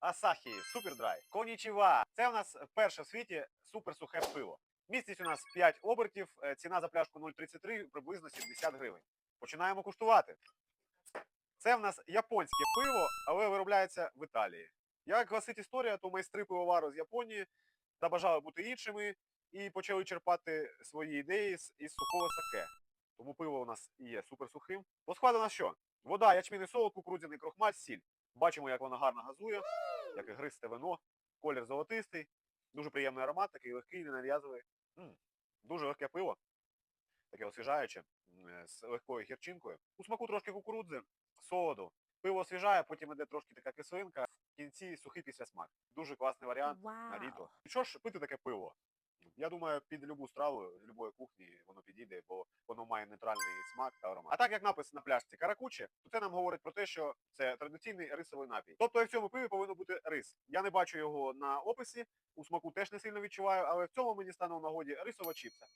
Асахі, супердрай. Конічіва. Це у нас перше в світі суперсухе пиво. Містить у нас 5 обертів, е, ціна за пляшку 0,33, приблизно 70 гривень. Починаємо куштувати. Це в нас японське пиво, але виробляється в Італії. Як гласить історія, то майстри пивовару з Японії забажали бути іншими і почали черпати свої ідеї із сухого саке. Тому пиво у нас і є суперсухим. По складу у нас що? Вода, ячмінний солод, кукурудзяний крохмаль, сіль. Бачимо, як вона гарно газує, як ігристе вино, колір золотистий, дуже приємний аромат, такий легкий, ненав'язливий. Дуже легке пиво, таке освіжаюче, е, з легкою гірчинкою. У смаку трошки кукурудзи, солоду. Пиво освіжає, потім іде трошки така кислинка, в кінці сухий післясмак. Дуже класний варіант на літо. Що ж пити таке пиво? Я думаю, під любу страву з любої кухні воно підійде, бо має нейтральний смак та аромат. А так як напис на пляшці каракуче, то це нам говорить про те, що це традиційний рисовий напій. Тобто і в цьому пиві повинно бути рис. Я не бачу його на описі, у смаку теж не сильно відчуваю, але в цьому мені стане у нагоді рисова чіпса.